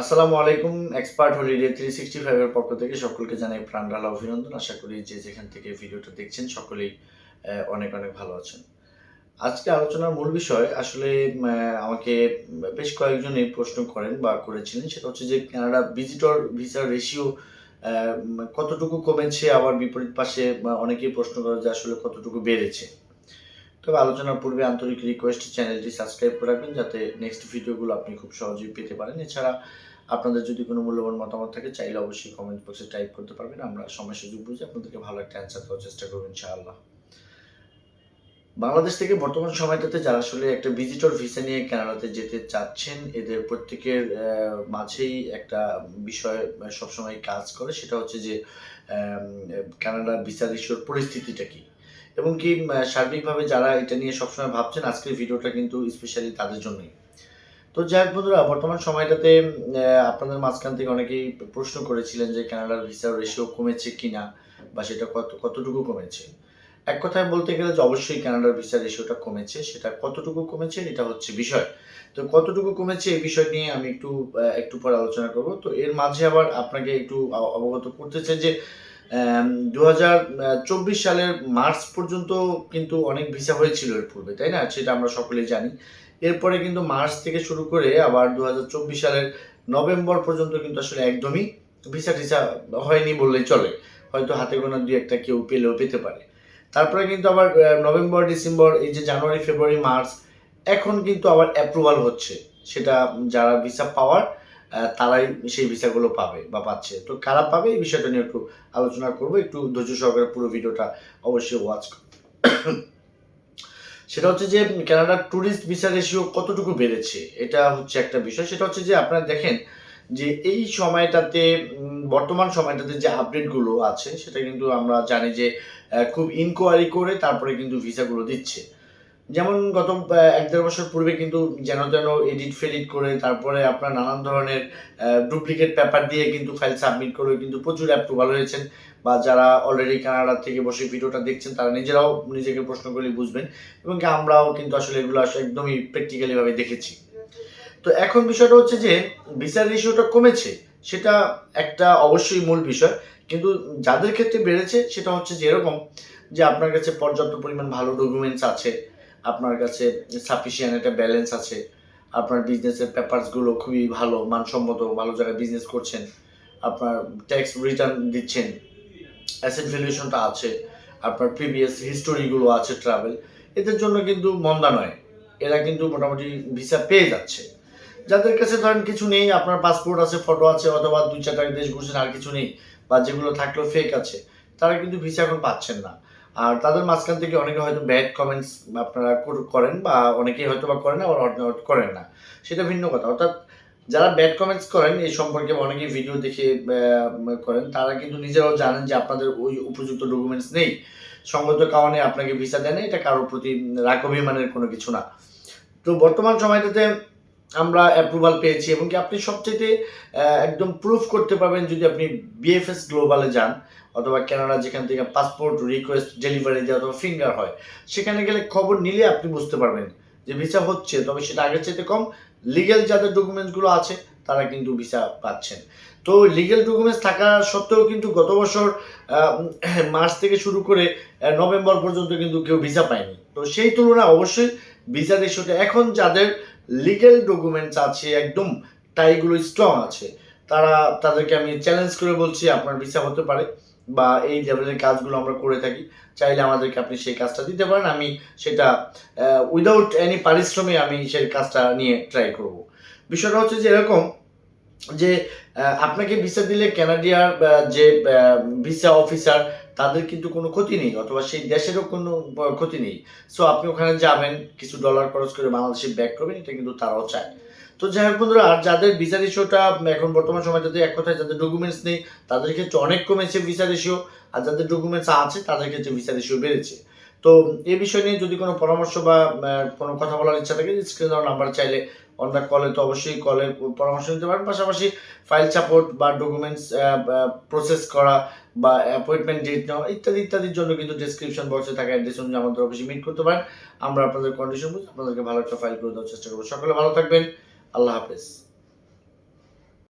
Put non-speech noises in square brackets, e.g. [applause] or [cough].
আসসালামু আলাইকুম, expert holiday three sixty ফাইভের পক্ষ থেকে সকলকে জানাই প্রাণ ঢালা অভিনন্দন। আশা করি যে যেখান থেকে ভিডিওটা দেখছেন, সকলেই অনেক অনেক ভালো আছেন। আজকে আলোচনার মূল বিষয় আসলে আমাকে বেশ কয়েকজনই প্রশ্ন করেন বা করেছিলেন। সেটা হচ্ছে যে কানাডা ভিজিটর ভিসার রেশিও কতটুকু কমেছে? আবার বিপরীত পাশে অনেকেই প্রশ্ন করে যে আসলে কতটুকু বেড়েছে? তবে আলোচনার পূর্বে আন্তরিক রিকোয়েস্ট চ্যানেলটি সাবস্ক্রাইব করে রাখবেন যাতে নেক্সট ভিডিওগুলো আপনি খুব সহজেই পেতে পারেন। এছাড়া আপনাদের যদি কোনো মূল্যবান মতামত থাকে চাইলে অবশ্যই কমেন্ট বক্সে টাইপ করতে পারবেন। আমরা সময় সুযোগ বুঝে আপনাদেরকে ভালো একটা অ্যান্সার দেওয়ার চেষ্টা করব ইনশাআল্লাহ। বাংলাদেশ থেকে বর্তমান সময়টাতে যারা আসলে একটা ভিজিটর ভিসা নিয়ে কানাডাতে যেতে চাচ্ছেন এদের প্রত্যেকের মাঝেই একটা বিষয় সবসময় কাজ করে। সেটা হচ্ছে যে আম, কানাডা ভিসা ইস্যুর পরিস্থিতিটা কি? এবং কি সার্বিকভাবে যারা এটা নিয়ে সবসময় ভাবছেন, আজকের ভিডিওটা কিন্তু স্পেশালি তাদের জন্যই। তো যাই হোক বন্ধুরা, বর্তমান সময়টাতে আপনাদের মাঝখান থেকে অনেকেই প্রশ্ন করেছিলেন যে কানাডার ভিসার রেশিও কমেছে কিনা বা সেটা কত, কতটুকু কমেছে। এক কথায় বলতে গেলে যে অবশ্যই কানাডার ভিসার রেশিওটা কমেছে, সেটা কতটুকু কমেছে এটা হচ্ছে বিষয়। তো কতটুকু কমেছে এই বিষয় নিয়ে আমি একটু একটু পরে আলোচনা করব। তো এর মাঝে আবার আপনাকে একটু অবগত করতে চাই যে দু হাজার চব্বিশ সালের মার্চ পর্যন্ত কিন্তু অনেক ভিসা হয়েছিল এর পূর্বে, তাই না? সেটা আমরা সকলেই জানি। এরপরে কিন্তু মার্চ থেকে শুরু করে আবার দু হাজার চব্বিশ সালের নভেম্বর পর্যন্ত কিন্তু আসলে একদমই ভিসা টিসা হয়নি বললেই চলে। হয়তো হাতে গোনা দুই একটা কেউ পেলেও পেতে পারে। তারপরে কিন্তু আবার নভেম্বর, ডিসেম্বর, এই যে জানুয়ারি, ফেব্রুয়ারি, মার্চ, এখন কিন্তু আবার অ্যাপ্রুভাল হচ্ছে। সেটা যারা ভিসা পাওয়ার তারাই সেই ভিসাগুলো পাবে বা পাচ্ছে। তো কারা পাবে এই বিষয়টা নিয়ে একটু আলোচনা করব, একটু ধৈর্য সহকারে পুরো ভিডিওটা অবশ্যই ওয়াচ [clears throat] সেটা হচ্ছে যে কানাডার ট্যুরিস্ট ভিসা রেশিও কতটুকু বেড়েছে? এটা হচ্ছে একটা বিষয়। সেটা হচ্ছে যে আপনারা দেখেন যে এই সময়টাতে বর্তমান সময়টাতে যে আপডেটগুলো আছে, সেটা কিন্তু আমরা জানি যে খুব ইনকোয়ারি করে তারপরে কিন্তু ভিসাগুলো দিচ্ছে। যেমন গত এক দেড় বছর পূর্বে কিন্তু যেন যেন এডিট ফেডিট করে তারপরে আপনার নানান ধরনের ডুপ্লিকেট পেপার দিয়ে কিন্তু ফাইল সাবমিট করে কিন্তু প্রচুর অ্যাপ্রুভাল হয়েছেন বা যারা অলরেডি কানাডা থেকে বসে ভিডিওটা দেখছেন তারা নিজেরাও নিজেকে প্রশ্ন করলে বুঝবেন এবং আমরাও কিন্তু আসলে এগুলো আসলে একদমই প্র্যাকটিক্যালি ভাবে দেখেছি। তো এখন বিষয়টা হচ্ছে যে ভিসার রেশিওটা কমেছে, সেটা একটা অবশ্যই মূল বিষয়, কিন্তু যাদের ক্ষেত্রে বেড়েছে সেটা হচ্ছে যে এরকম যে আপনার কাছে পর্যাপ্ত পরিমাণ ভালো ডকুমেন্টস আছে আপনার কাছে সাফিসিয়েন্ট একটা ব্যালেন্স আছে। আপনার বিজনেসের পেপারসগুলো খুবই ভালো, মানসম্মত, ভালো জায়গায় বিজনেস করছেন। আপনার ট্যাক্স রিটার্ন দিচ্ছেন। অ্যাসেট ভ্যালুয়েশনটা আছে। আপনার প্রিভিয়াস হিস্টোরিগুলো আছে ট্রাভেল এদের জন্য কিন্তু মন্দা নয়। এরা কিন্তু মোটামুটি ভিসা পেয়ে যাচ্ছে। যাদের কাছে ধরেন কিছু নেই, আপনার পাসপোর্ট আছে ফটো আছে, অথবা দুই চারটা দেশ ঘুরছেন আর কিছু নেই, বা যেগুলো থাকলেও ফেক আছে, তারা কিন্তু ভিসা এখন পাচ্ছেন না। আর তাদের মাঝখান থেকে অনেকে হয়তো ব্যাড কমেন্টস আপনারা করেন বা অনেকেই হয়তো বা করেন, আবার করেন না। সেটা ভিন্ন কথা। অর্থাৎ যারা ব্যাড কমেন্টস করেন, এই সম্পর্কে অনেকেই ভিডিও দেখে করেন। তারা কিন্তু নিজেরাও জানেন যে আপনাদের ওই উপযুক্ত ডকুমেন্টস নেই। সঙ্গত কারণে আপনাকে ভিসা দেন এটা কারোর প্রতি রাগ অভিমানের কোনো কিছু না। তো বর্তমান সময়টাতে আমরা অ্যাপ্রুভাল পেয়েছি এবং কি আপনি সবচেয়ে একদম প্রুফ করতে পারবেন যদি আপনি বিএফএস গ্লোবালে যান। অথবা কানাডা যেখান থেকে পাসপোর্ট রিকোয়েস্ট ডেলিভারি দেয় অথবা ফিঙ্গার হয়, সেখানে গেলে খবর নিলে আপনি বুঝতে পারবেন যে ভিসা হচ্ছে, তবে সেটা আগের চাইতে কম। লিগেল যাদের ডকুমেন্টসগুলো আছে, তারা কিন্তু ভিসা পাচ্ছেন। তো লিগেল ডকুমেন্টস থাকা সত্ত্বেও কিন্তু গত বছর মার্চ থেকে শুরু করে নভেম্বর পর্যন্ত কিন্তু কেউ ভিসা পায়নি। তো সেই তুলনায় অবশ্যই ভিসা রেশিওটা এখন যাদের লিগেল ডকুমেন্টস আছে, একদম টাইগুলো স্ট্রং আছে, তারা তাদেরকে আমি চ্যালেঞ্জ করে বলছি, আপনার ভিসা হতে পারে। বা এই লেভেলের কাজগুলো আমরা করে থাকি, চাইলে আমাদেরকে আপনি সেই কাজটা দিতে পারেন। আমি সেটা উইদাউট এনি পারিশ্রমে আমি সেই কাজটা নিয়ে ট্রাই করব। বিষয়টা হচ্ছে যে এরকম যে আপনাকে ভিসা দিলে ক্যানাডিয়ার যে ভিসা অফিসার তাদের কিন্তু কোনো ক্ষতি নেই, অথবা সেই দেশেরও কোনো ক্ষতি নেই। সো আপনি ওখানে যাবেন, কিছু ডলার খরচ করে বাংলাদেশে ব্যাক করবেন, এটা কিন্তু তারাও চায়। তো যাই হোক বন্ধুরা, আর যাদের ভিসা রেশিওটা এখন বর্তমান সময়টাতে এক কথায় যাদের ডকুমেন্টস নেই, তাদের ক্ষেত্রে অনেক কমেছে ভিসা রেশিও আর যাদের ডকুমেন্টস আছে, তাদের ক্ষেত্রে ভিসা রেশিও বেড়েছে। তো এই বিষয় নিয়ে যদি কোনো পরামর্শ বা কোনো কথা বলার ইচ্ছা থাকে স্ক্রিন দেওয়ার নাম্বার চাইলে অন দ্য কলে তো অবশ্যই কলে পরামর্শ নিতে পারেন। পাশাপাশি ফাইল সাপোর্ট বা ডকুমেন্টস প্রসেস করা বা অ্যাপয়েন্টমেন্ট ডেট নেওয়া ইত্যাদি, ইত্যাদির জন্য কিন্তু ডিসক্রিপশন বক্সে থাকা অ্যাড্রেস অনুযায়ী আমাদের অফিসে মিট করতে পারেন। আমরা আপনাদের কন্ডিশন বুঝে আপনাদেরকে ভালো একটা ফাইল করে দেওয়ার চেষ্টা করব। সকলে ভালো থাকবেন। আল্লাহ হাফেজ।